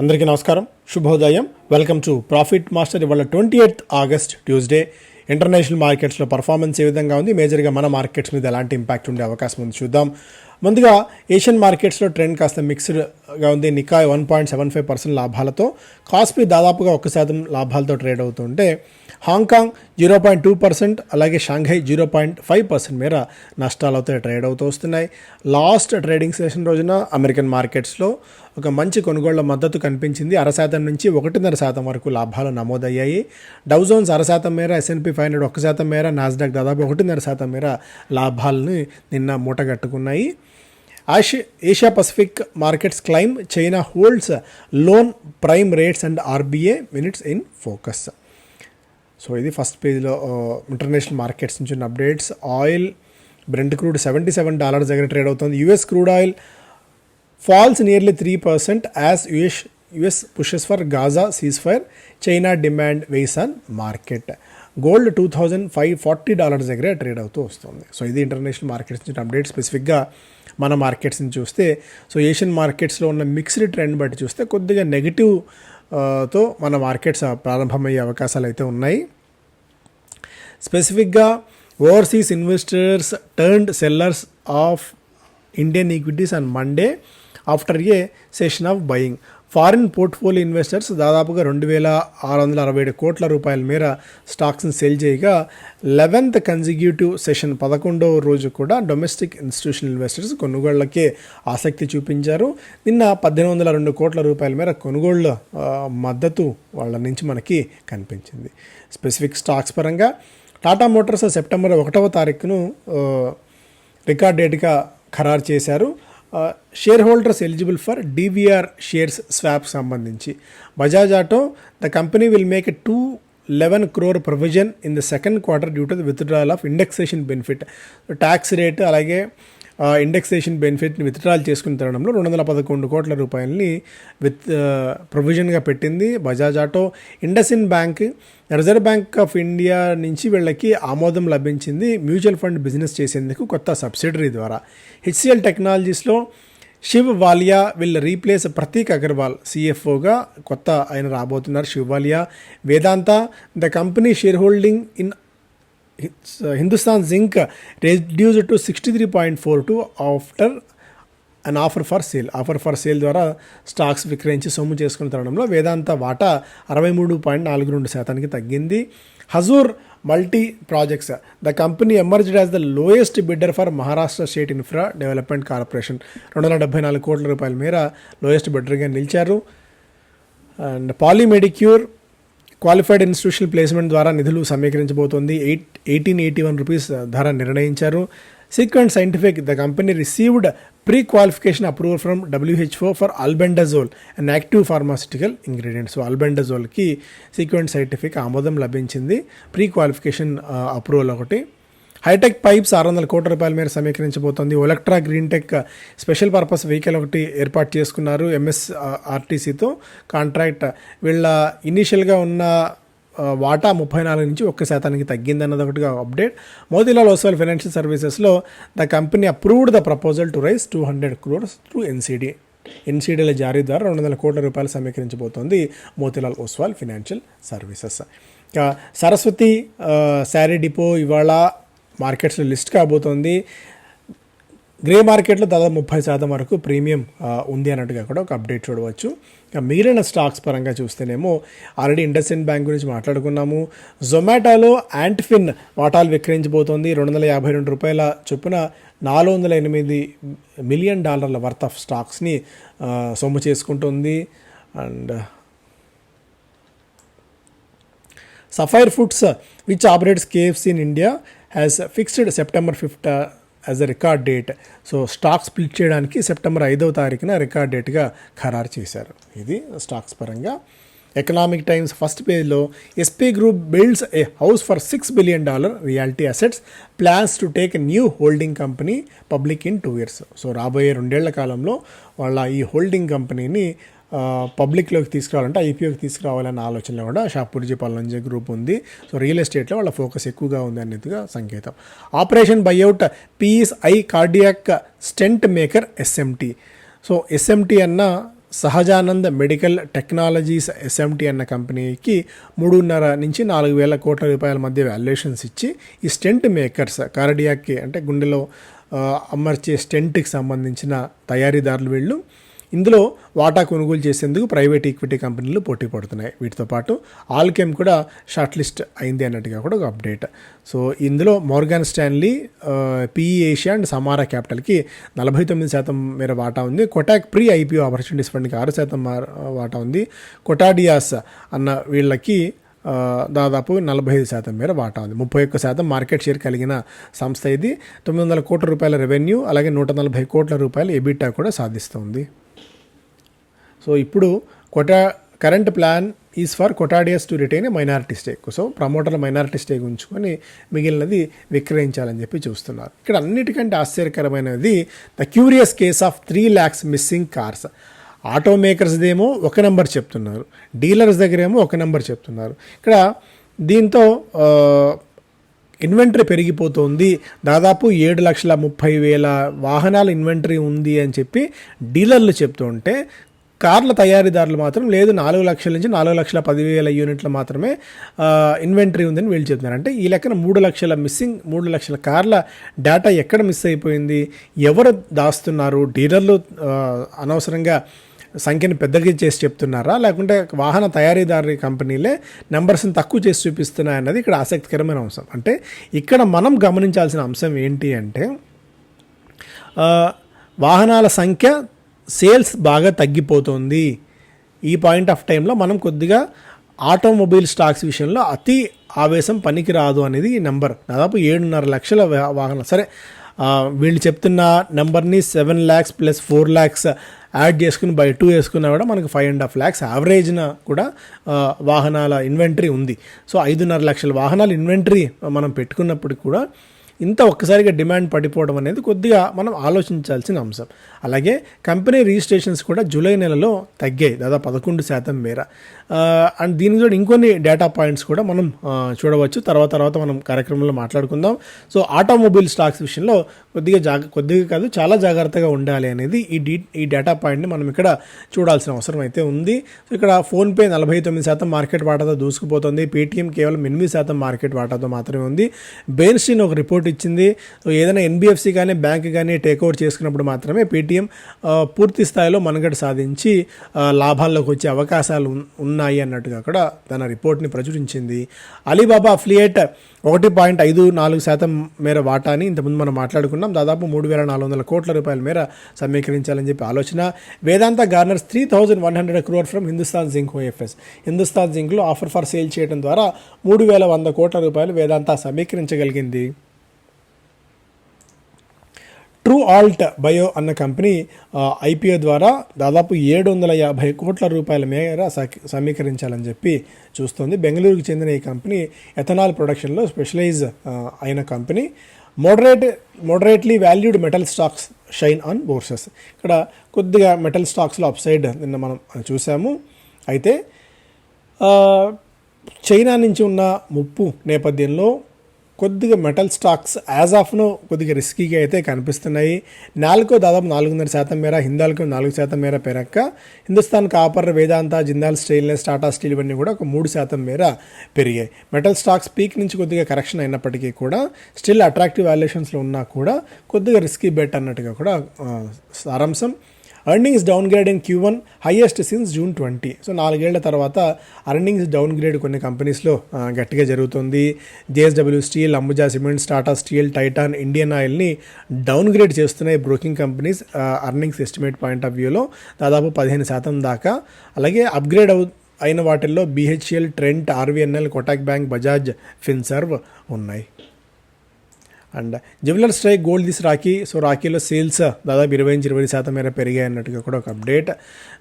అందరికీ నమస్కారం. శుభోదయం. వెల్కమ్ టు ప్రాఫిట్ మాస్టర్ ఇవాళ twenty eighth August Tuesday international మార్కెట్స్లో పర్ఫార్మెన్స్ ఏ విధంగా ఉంది? మేజర్గా మన మార్కెట్స్ మీద ఎలాంటి ఇంపాక్ట్ ఉండే అవకాశం ఉంది చూద్దాం. ముందుగా ఏషియన్ మార్కెట్స్లో ట్రెండ్ కాస్త మిక్స్డ్గా ఉంది. Nikkei one point seven five percent లాభాలతో కాస్పీ దాదాపుగా ఒక శాతం లాభాలతో ట్రేడ్ అవుతుంటే Hong Kong zero point two percent అలాగే Shanghai zero point five percent మేర నష్టాలతో ట్రేడ్ అవుతూ వస్తున్నాయి. లాస్ట్ ట్రేడింగ్ సెషన్ రోజున అమెరికన్ మార్కెట్స్లో ఒక మంచి కొనుగోళ్ళ మద్దతు కనిపించింది. అర శాతం నుంచి ఒకటిన్నర శాతం వరకు లాభాలు నమోదయ్యాయి. డౌజోన్స్ అర శాతం మేర ఎస్ఎన్పి ఫైవ్ హండ్రెడ్ ఒక శాతం మేర నాస్డాక్ దాదాపు ఒకటిన్నర శాతం మేర లాభాలని నిన్న మూటగట్టుకున్నాయి. Ashi Asia Pacific markets climb China holds loan prime rates and RBA minutes in focus. So ఇది ఫస్ట్ పేజ్లో ఇంటర్నేషనల్ మార్కెట్స్ నుంచి ఉన్న updates oil Brent crude seventy seven dollars దగ్గర ట్రేడ్ అవుతుంది. US crude oil falls nearly three percent as US US pushes for Gaza ceasefire China demand weighs on market gold two thousand five forty dollars దగ్గర trade అవుతూ వస్తుంది. So ఇది international markets నుంచి update స్పెసిఫిక్గా మన మార్కెట్స్ని చూస్తే so Asian మార్కెట్స్లో ఉన్న మిక్స్డ్ ట్రెండ్ బట్టి చూస్తే కొద్దిగా నెగిటివ్తో మన మార్కెట్స్ ప్రారంభమయ్యే అవకాశాలు అయితే ఉన్నాయి. స్పెసిఫిక్గా overseas investors turned sellers of Indian equities and Monday after a session of buying foreign portfolio investors దాదాపుగా రెండు వేల ఆరు వందల అరవై ఏడు కోట్ల రూపాయల మేర స్టాక్స్ని సెల్ చేయగా లెవెన్త్ కన్జిక్యూటివ్ సెషన్ పదకొండవ రోజు కూడా డొమెస్టిక్ ఇన్స్టిట్యూషనల్ ఇన్వెస్టర్స్ కొనుగోళ్ళకే ఆసక్తి చూపించారు. నిన్న పద్దెనిమిది వందల రెండు కోట్ల రూపాయల మేర కొనుగోళ్ళ మద్దతు వాళ్ళ నుంచి మనకి కనిపించింది. స్పెసిఫిక్ స్టాక్స్ పరంగా టాటా మోటార్స్ సెప్టెంబర్ ఒకటవ తారీఖును రికార్డ్ డేట్గా ఖరారు చేశారు. Share holders eligible for DVR shares swap సంబంధించి. Bajaj auto the company will make a two eleven crore provision in the second quarter due to the withdrawal of indexation benefit. Tax rate అలాగే indexation బెనిఫిట్ని withdrawal చేసుకున్న తరుణంలో రెండు వందల పదకొండు కోట్ల రూపాయలని విత్ ప్రొవిజన్గా పెట్టింది Bajaj Auto IndusInd Bank Reserve Bank of India నుంచి వీళ్ళకి ఆమోదం లభించింది మ్యూచువల్ ఫండ్ బిజినెస్ చేసేందుకు కొత్త సబ్సిడరీ ద్వారా. హెచ్సిఎల్ టెక్నాలజీస్లో శివ్ వాలియా విల్ రీప్లేస్ ప్రతీక్ అగర్వాల్ సిఎఫ్ఓగా కొత్త ఆయన రాబోతున్నారు Shiv Walia Vedanta the company share holding in Hindustan Zinc reduce to sixty three point four two after an offer for sale offer for sale ద్వారా stocks విక్రయించి సొమ్ము చేసుకున్న తరుణంలో వేదాంత వాటా అరవై మూడు పాయింట్ నాలుగు రెండు శాతానికి తగ్గింది. Hazoor Multi Projects the company emerged as the lowest bidder for Maharashtra State Infra Development Corporation. రెండు వందల డెబ్బై నాలుగు కోట్ల రూపాయల మేర లోయెస్ట్ బిడ్డర్గా నిలిచారు. And Polymedicure qualified institution placement ద్వారా నిధులు సమీకరించబోతోంది. Eight eighteen eighty one rupees ధర నిర్ణయించారు. Sequent Scientific the company received pre qualification approval from WHO for albendazole and active pharmaceutical ingredients so అల్బెండజోల్కి Sequent scientific ఆమోదం లభించింది. ప్రీ క్వాలిఫికేషన్ అప్రూవల్ ఒకటి. Hitech pipes ఆరు వందల కోట్ల రూపాయల మేర సమీకరించబోతోంది. Olectra Green Tech special purpose vehicle ఒకటి ఏర్పాటు చేసుకున్నారు. ఎంఎస్ ఆర్టీసీతో కాంట్రాక్ట్. వీళ్ళ ఇనీషియల్గా ఉన్న వాటా ముప్పై నాలుగు నుంచి ఒక్క శాతానికి తగ్గిందన్నది ఒకటిగా అప్డేట్. మోతీలాల్ ఓస్వాల్ ఫైనాన్షియల్ సర్వీసెస్లో the company approved the proposal to raise two hundred crores through NCD. ఎన్సీడీల జారీ ద్వారా రెండు వందల కోట్ల రూపాయలు సమీకరించబోతోంది మోతీలాల్ ఓస్వాల్ ఫినాన్షియల్ సర్వీసెస్. ఇక సరస్వతి శారీ డిపో ఇవాళ మార్కెట్స్లో లిస్ట్ కాబోతోంది. గ్రే మార్కెట్లో దాదాపు ముప్పై శాతం వరకు ప్రీమియం ఉంది అన్నట్టుగా కూడా ఒక అప్డేట్ చూడవచ్చు. ఇక మిగిలిన స్టాక్స్ పరంగా చూస్తేనేమో ఆల్రెడీ ఇండస్ఇండ్ బ్యాంక్ గురించి మాట్లాడుకున్నాము. జొమాటోలో యాంట్ఫిన్ వాటాలు విక్రయించబోతోంది. రెండు వందల యాభై రెండు రూపాయల చొప్పున నాలుగు వందల ఎనిమిది మిలియన్ డాలర్ల వర్త్ ఆఫ్ స్టాక్స్ని సొమ్ము చేసుకుంటుంది. And Sapphire Foods which operates KFC in India has fixed September fifth as a record date so stock split చేయడానికి సెప్టెంబర్ ఐదవ తారీఖున రికార్డ్ డేట్గా ఖరారు చేశారు. ఇది స్టాక్స్ పరంగా. ఎకనామిక్ టైమ్స్ ఫస్ట్ పేజ్లో SP group builds a house for six billion dollar reality assets plans to take new holding company public in two years so రాబోయే రెండేళ్ళ కాలంలో వాళ్ళ ఈ హోల్డింగ్ కంపెనీని పబ్లిక్లోకి తీసుకురావాలంటే ఐపీఓకి తీసుకురావాలనే ఆలోచనలో కూడా షాపూర్జీ పల్లంజీ గ్రూప్ ఉంది. సో రియల్ ఎస్టేట్లో వాళ్ళ ఫోకస్ ఎక్కువగా ఉంది అనేదిగా సంకేతం. Operation buyout PE's eye cardiac stent maker SMT so SMT అన్న సహజానంద మెడికల్ టెక్నాలజీస్ ఎస్ఎంటీ అన్న కంపెనీకి మూడున్నర నుంచి నాలుగు వేల కోట్ల రూపాయల మధ్య వాల్యుయేషన్స్ ఇచ్చి ఈ స్టెంట్ మేకర్స్ కార్డియాక్కి అంటే గుండెలో అమర్చే స్టెంట్కి సంబంధించిన తయారీదారులు వీళ్ళు ఇందులో వాటా కొనుగోలు చేసేందుకు ప్రైవేట్ ఈక్విటీ కంపెనీలు పోటీ పడుతున్నాయి. వీటితో పాటు ఆల్కెమ్ కూడా షార్ట్ లిస్ట్ అయింది అన్నట్టుగా కూడా ఒక అప్డేట్. సో ఇందులో Morgan Stanley PE Asia and Samara క్యాపిటల్కి నలభై తొమ్మిది శాతం మేర వాటా ఉంది. కొటాక్ ప్రీ ఐపీఓ ఆపర్చునిటీస్ ఫండ్కి ఆరు శాతం వాటా ఉంది. కొటాడియాస్ అన్న వీళ్ళకి దాదాపు నలభై ఐదు శాతం మేర వాటా ఉంది. ముప్పై ఒక్క శాతం మార్కెట్ షేర్ కలిగిన సంస్థ ఇది. తొమ్మిది వందల కోట్ల రూపాయల రెవెన్యూ అలాగే నూట నలభై కోట్ల రూపాయల ఎబిటా కూడా సాధిస్తుంది. సో ఇప్పుడు quota current plan is for Kotadias to retain a minority stake so ప్రమోటర్ల minority stake ఉంచుకొని మిగిలినది విక్రయించాలని చెప్పి చూస్తున్నారు. ఇక్కడ అన్నిటికంటే ఆశ్చర్యకరమైనది the curious case of three lakhs missing cars auto మేకర్స్దేమో ఒక నెంబర్ చెప్తున్నారు. డీలర్స్ దగ్గరేమో ఒక నెంబర్ చెప్తున్నారు. ఇక్కడ దీంతో ఇన్వెంటరీ పెరిగిపోతుంది. దాదాపు ఏడు లక్షల ముప్పై వేల వాహనాల ఇన్వెంటరీ ఉంది అని చెప్పి డీలర్లు చెప్తుంటే కార్ల తయారీదారులు మాత్రం లేదు నాలుగు లక్షల నుంచి నాలుగు లక్షల పదివేల యూనిట్లు మాత్రమే ఇన్వెంటరీ ఉందని వీళ్ళు చెప్తున్నారు. అంటే ఈ లెక్కన మూడు లక్షల మిస్సింగ్ మూడు లక్షల కార్ల డేటా ఎక్కడ మిస్ అయిపోయింది ఎవరు దాస్తున్నారు డీలర్లు అనవసరంగా సంఖ్యను పెద్దగా చేసి చెప్తున్నారా లేకుంటే వాహన తయారీదారు కంపెనీలే నెంబర్స్ని తక్కువ చేసి చూపిస్తున్నాయన్నది ఇక్కడ ఆసక్తికరమైన అంశం. అంటే ఇక్కడ మనం గమనించాల్సిన అంశం ఏంటి అంటే వాహనాల సంఖ్య సేల్స్ బాగా తగ్గిపోతుంది. ఈ పాయింట్ ఆఫ్ టైంలో మనం కొద్దిగా ఆటోమొబైల్ స్టాక్స్ విషయంలో అతి ఆవేశం పనికి రాదు అనేది ఈ నెంబర్. దాదాపు ఏడున్నర లక్షల వా- వాహనాలు. సరే వీళ్ళు చెప్తున్న నెంబర్ని seven lakhs plus four lakhs add చేసుకుని బై టూ వేసుకున్నా కూడా మనకు ఫైవ్ అండ్ హాఫ్ ల్యాక్స్ యావరేజ్న కూడా వాహనాల ఇన్వెంటరీ ఉంది. సో ఐదున్నర లక్షల వాహనాల ఇన్వెంటరీ మనం పెట్టుకున్నప్పటికి కూడా ఇంత ఒక్కసారిగా డిమాండ్ పడిపోవడం అనేది కొద్దిగా మనం ఆలోచించాల్సిన అంశం. అలాగే కంపెనీ రిజిస్ట్రేషన్స్ కూడా జూలై నెలలో తగ్గాయి దాదాపు పదకొండు శాతం మేర. అండ్ దీని కూడా ఇంకొన్ని డేటా పాయింట్స్ కూడా మనం చూడవచ్చు. తర్వాత తర్వాత మనం కార్యక్రమంలో మాట్లాడుకుందాం. సో ఆటోమొబైల్ స్టాక్స్ విషయంలో కొద్దిగా జాగ కొద్దిగా కాదు చాలా జాగ్రత్తగా ఉండాలి అనేది ఈ డీ ఈ డేటా పాయింట్ని మనం ఇక్కడ చూడాల్సిన అవసరం అయితే ఉంది. సో ఇక్కడ ఫోన్పే నలభై తొమ్మిది శాతం మార్కెట్ వాటాతో దూసుకుపోతుంది. పేటీఎం కేవలం ఎనిమిది శాతం మార్కెట్ వాటాతో మాత్రమే ఉంది. బెయిన్స్టీన్ ఒక రిపోర్ట్ ఇచ్చింది. ఏదైనా ఎన్బిఎఫ్సి కానీ బ్యాంక్ కానీ టేక్ ఓవర్ చేసుకున్నప్పుడు మాత్రమే పేటీఎం పూర్తి స్థాయిలో మనుగడ సాధించి లాభాల్లోకి వచ్చే అవకాశాలు ఉన్నాయి అన్నట్టుగా కూడా తన రిపోర్ట్ని ప్రచురించింది. అలీబాబా అఫ్లియేట్ ఒకటి పాయింట్ ఐదు నాలుగు శాతం మేర వాటాని ఇంతకుముందు మనం మాట్లాడుకున్నాం. దాదాపు మూడు వేల నాలుగు వందల కోట్ల రూపాయల మేర సమీకరించాలని చెప్పి ఆలోచన. Vedanta garners three thousand one hundred crore from Hindustan Zinc OFS Hindustan జింక్లో offer for sale చేయడం ద్వారా మూడు వేల వంద కోట్ల రూపాయలు వేదాంత సమీకరించగలిగింది. ట్రూ ఆల్ట్ బయో అన్న కంపెనీ ఐపీఓ ద్వారా దాదాపు ఏడు వందల యాభై కోట్ల రూపాయల మేర సమీకరించాలని చెప్పి చూస్తోంది. బెంగళూరుకు చెందిన ఈ కంపెనీ ఎథనాల్ ప్రొడక్షన్లో స్పెషలైజ్ అయిన company. Moderate moderately valued metal stocks shine on bourses. ఇక్కడ కొద్దిగా మెటల్ స్టాక్స్లో అప్సైడ్ నిన్న మనం చూసాము. అయితే చైనా నుంచి ఉన్న ముప్పు నేపథ్యంలో కొద్దిగా మెటల్ స్టాక్స్ యాజ్ ఆఫ్ను కొద్దిగా రిస్కీగా అయితే కనిపిస్తున్నాయి. నాలుగో దాదాపు నాలుగున్నర శాతం మేర హిందాల్కో నాలుగు శాతం మేర పెరక్క. Hindustan Copper Vedanta Jindal Stainless Tata Steel ఇవన్నీ కూడా ఒక మూడు శాతం మేర పెరిగాయి. మెటల్ స్టాక్స్ పీక్ నుంచి కొద్దిగా కరెక్షన్ అయినప్పటికీ కూడా స్టిల్ అట్రాక్టివ్ వాల్యుయేషన్స్లో ఉన్నా కూడా కొద్దిగా రిస్కీ బెట్ అన్నట్టుగా కూడా సారాంశం. Earnings downgrade in Q one highest since June twenty so నాలుగేళ్ళ తర్వాత ఎర్నింగ్స్ డౌన్ గ్రేడ్ కొన్ని కంపెనీస్లో గట్టిగా జరుగుతుంది. JSW Steel Ambuja Cements Tata Steel Titan Indian ఆయిల్ని డౌన్ గ్రేడ్ చేస్తున్నాయి broking companies earnings estimate point of వ్యూలో దాదాపు పదిహేను శాతం దాకా. అలాగే అప్గ్రేడ్ అవు అయిన వాటిల్లో BHEL Trent RVNL Kotak Bank Bajaj Finserv ఉన్నాయి. And jeweller strike gold this Rakhi so రాఖీలో sales దాదాపు ఇరవై నుంచి ఇరవై శాతం మేర పెరిగాయి అన్నట్టుగా కూడా ఒక అప్డేట్.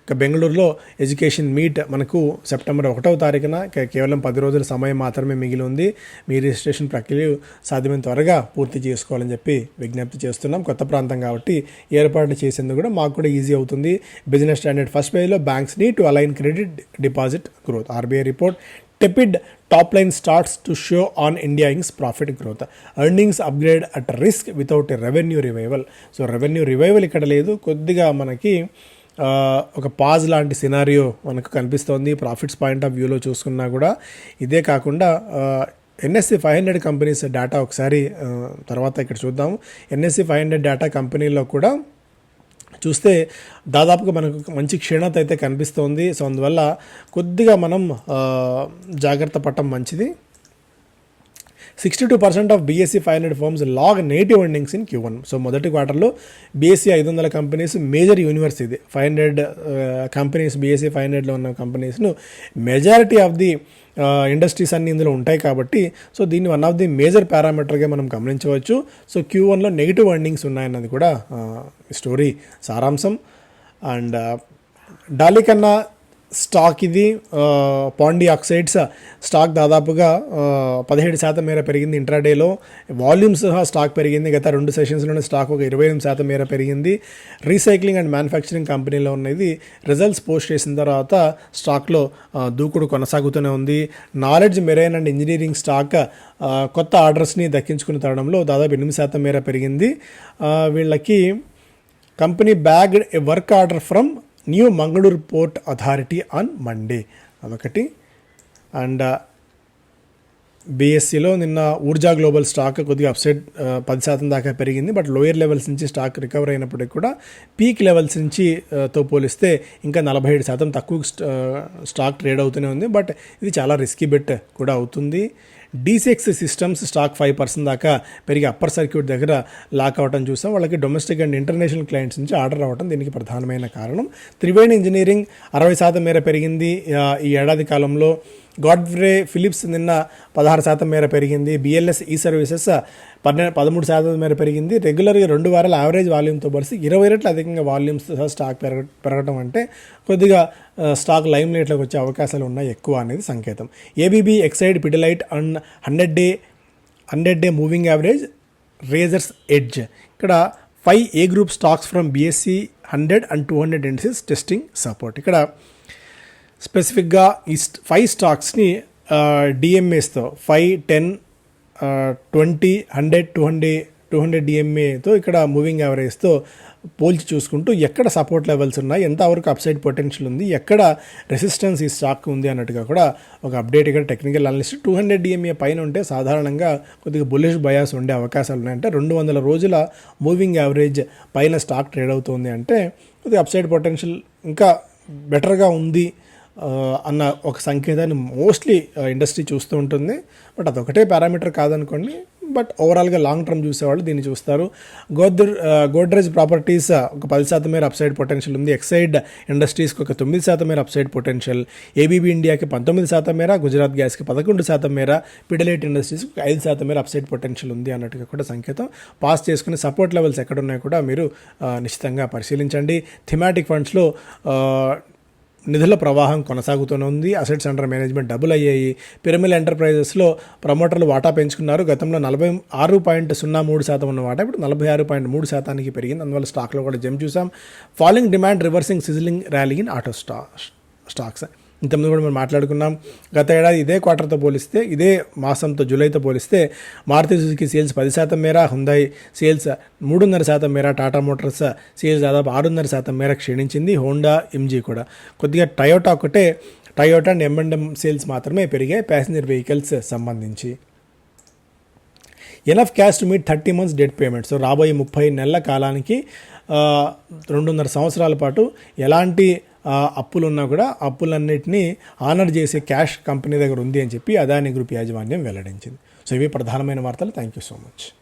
ఇక బెంగళూరులో ఎడ్యుకేషన్ మీట్ మనకు సెప్టెంబర్ ఒకటవ తారీఖున. కేవలం పది రోజుల సమయం మాత్రమే మిగిలి ఉంది. మీ రిజిస్ట్రేషన్ ప్రక్రియ సాధ్యమైన త్వరగా పూర్తి చేసుకోవాలని చెప్పి విజ్ఞప్తి చేస్తున్నాం. కొత్త ప్రాంతం కాబట్టి ఏర్పాటు చేసేందుకు కూడా మాకు కూడా ఈజీ అవుతుంది. బిజినెస్ స్టాండర్డ్ ఫస్ట్ పేజ్లో banks need to align credit deposit growth. RBI report tepid top line starts to show on India Inc's profit growth earnings upgrade at risk without revenue revival so revenue revival ఇక్కడ లేదు. కొద్దిగా మనకి ఒక pause లాంటి scenario మనకు కనిపిస్తోంది. Profits point of వ్యూలో చూసుకున్నా కూడా. ఇదే కాకుండా NSE five hundred companies data ఒకసారి తర్వాత ఇక్కడ చూద్దాము ఎన్ఎస్సి ఫైవ్ హండ్రెడ్ డేటా కంపెనీలో కూడా చూస్తే దాదాపుగా మనకు మంచి క్షీణత అయితే కనిపిస్తోంది. సో అందువల్ల కొద్దిగా మనం జాగ్రత్త పడటం మంచిది. Sixty two percent of BSE five hundred firms log negative earnings in Q one so మొదటి క్వార్టర్లో బీఎస్సీ ఐదు వందల కంపెనీస్ మేజర్ యూనివర్స్ ఇది. Five hundred companies BSE five హండ్రెడ్లో ఉన్న కంపెనీస్ను మెజారిటీ ఆఫ్ ది ఇండస్ట్రీస్ అన్ని ఇందులో ఉంటాయి కాబట్టి సో దీన్ని వన్ ఆఫ్ ది మేజర్ పారామీటర్గా మనం గమనించవచ్చు. సో క్యూ వన్లో నెగిటివ్ ఎండింగ్స్ ఉన్నాయన్నది కూడా uh, స్టోరీ సారాంశం. అండ్ డాలీ uh, కన్నా స్టాక్ ఇది పాండి ఆక్సైడ్స్ స్టాక్ దాదాపుగా పదిహేడు శాతం మేర పెరిగింది ఇంట్రాడేలో. వాల్యూమ్స్ సహా స్టాక్ పెరిగింది. గత రెండు సెషన్స్లోనే స్టాక్ ఒక ఇరవై ఎనిమిది శాతం మేర పెరిగింది. రీసైక్లింగ్ అండ్ మ్యానుఫ్యాక్చరింగ్ కంపెనీలో ఉన్నది. రిజల్ట్స్ పోస్ట్ చేసిన తర్వాత స్టాక్లో దూకుడు కొనసాగుతూనే ఉంది. Knowledge Marine and Engineering stock కొత్త ఆర్డర్స్ని దక్కించుకున్న తరడంలో దాదాపు ఎనిమిది శాతం మేర పెరిగింది. వీళ్ళకి company bagged a work order from New Mangaluru Port Authority on Monday అదొకటి. అండ్ uh, బీఎస్సీలో నిన్న ఊర్జా గ్లోబల్ స్టాక్ కొద్దిగా అప్సైడ్ uh, పది శాతం దాకా పెరిగింది. బట్ లోయర్ లెవెల్స్ నుంచి స్టాక్ రికవర్ అయినప్పటికీ కూడా పీక్ లెవెల్స్ నుంచి uh, తో పోలిస్తే ఇంకా నలభై ఏడు శాతం తక్కువ స్టాక్ ట్రేడ్ అవుతూనే ఉంది. బట్ ఇది చాలా రిస్కీ బెట్ కూడా అవుతుంది. DCX systems stock five percent దాకా పెరిగి అప్పర్ సర్క్యూట్ దగ్గర లాక్ అవ్వటం చూసాం. వాళ్ళకి డొమెస్టిక్ అండ్ ఇంటర్నేషనల్ క్లయింట్స్ నుంచి ఆర్డర్ అవ్వడం దీనికి ప్రధానమైన కారణం. త్రివేణి ఇంజనీరింగ్ అరవై శాతం మేర పెరిగింది. ఈ ఏడాది కాలంలో గాడ్వ్రే ఫిలిప్స్ నిన్న పదహారు శాతం మేర పెరిగింది. బిఎల్ఎస్ ఈ సర్వీసెస్ పన్నెండు పదమూడు శాతం మేర పెరిగింది. రెగ్యులర్గా రెండు వారాల యావరేజ్ వాల్యూమ్తో పోలిసి ఇరవై రెట్లు అధికంగా వాల్యూమ్స్ స్టాక్ పెరగ పెరగడం అంటే కొద్దిగా స్టాక్ లైమ్ లైట్లోకి వచ్చే అవకాశాలు ఉన్నాయి ఎక్కువ అనేది సంకేతం. ABB Exide Pidilite and hundred day hundred day moving average razor's edge. ఇక్కడ five A group stocks from BSE hundred and two hundred indices testing support. ఇక్కడ స్పెసిఫిక్గా ఈ ఫైవ్ స్టాక్స్ని డిఎంఏస్తో five ten twenty hundred two hundred two hundred డిఎంఏతో ఇక్కడ moving యావరేజ్తో పోల్చి చూసుకుంటూ ఎక్కడ support levels ఉన్నాయి ఎంతవరకు అప్సైడ్ పొటెన్షియల్ ఉంది ఎక్కడ రెసిస్టెన్స్ ఈ స్టాక్ ఉంది అన్నట్టుగా కూడా ఒక అప్డేట్ ఇక్కడ technical analyst two hundred DMA పైన ఉంటే సాధారణంగా కొద్దిగా బుల్లిష్ బయాస్ ఉండే అవకాశాలు ఉన్నాయంటే రెండు వందల రోజుల మూవింగ్ యావరేజ్ పైన స్టాక్ ట్రేడ్ అవుతుంది అంటే కొద్దిగా అప్సైడ్ పొటెన్షియల్ ఇంకా బెటర్గా ఉంది అన్న ఒక సంకేతాన్ని మోస్ట్లీ ఇండస్ట్రీ చూస్తూ ఉంటుంది. బట్ అదొకటే పారామీటర్ కాదనుకోండి. బట్ ఓవరాల్గా లాంగ్ టర్మ్ చూసేవాళ్ళు దీన్ని చూస్తారు. గోద్ర గోడ్రేజ్ ప్రాపర్టీస్ ఒక పది శాతం మేర అప్సైడ్ పొటెన్షియల్ ఉంది. ఎక్సైడ్ ఇండస్ట్రీస్కి ఒక తొమ్మిది శాతం మేర అప్సైడ్ పొటెన్షియల్ ఏబీబీ ఇండియాకి పంతొమ్మిది శాతం మేర గుజరాత్ గ్యాస్కి పదకొండు శాతం మేర పిడలైట్ ఇండస్ట్రీస్కి ఐదు శాతం మేర అప్సైడ్ పొటెన్షియల్ ఉంది అన్నట్టుగా కూడా సంకేతం. పాస్ చేసుకుని సపోర్ట్ లెవెల్స్ ఎక్కడ ఉన్నాయో కూడా మీరు నిశ్చితంగా పరిశీలించండి. థిమాటిక్ ఫండ్స్లో నిధుల ప్రవాహం కొనసాగుతూనే ఉంది. అసెట్స్ అండర్ మేనేజ్మెంట్ డబుల్ అయ్యాయి. పిరమిల్ ఎంటర్ప్రైజెస్లో ప్రమోటర్లు వాటా పెంచుకున్నారు. గతంలో నలభై ఆరు పాయింట్ సున్నా మూడు శాతం ఉన్న వాటా ఇప్పుడు నలభై ఆరు పాయింట్ మూడు శాతానికి పెరిగింది. అందువల్ల స్టాక్లో కూడా జంప్ చూసాం. Falling demand reversing sizzling rally in auto స్టా స్టాక్స్. ఇంతకుముందు కూడా మనం మాట్లాడుకున్నాం. గత ఏడాది ఇదే క్వార్టర్తో పోలిస్తే ఇదే మాసంతో జూలైతో పోలిస్తే మారుతి సుజుకి సేల్స్ పది శాతం మేర హుందాయి సేల్స్ మూడున్నర శాతం మేర టాటా మోటార్స్ సేల్స్ దాదాపు ఆరున్నర శాతం మేర క్షీణించింది హోండా ఎంజీ కూడా. కొద్దిగా టయోటా ఒకటే టయోటా అండ్ ఎంఎండ్ఎం సేల్స్ మాత్రమే పెరిగాయి ప్యాసింజర్ వెహికల్స్ సంబంధించి. Enough cash to meet thirty months debt payment. So రాబోయే ముప్పై నెలల కాలానికి రెండున్నర సంవత్సరాల పాటు ఎలాంటి అప్పులున్నా కూడా అప్పులన్నింటినీ ఆనర్ చేసే క్యాష్ కంపెనీ దగ్గర ఉంది అని చెప్పి అదాని గ్రూప్ యాజమాన్యం వెల్లడించింది. సో ఇవి ప్రధానమైన వార్తలు. Thank you so much.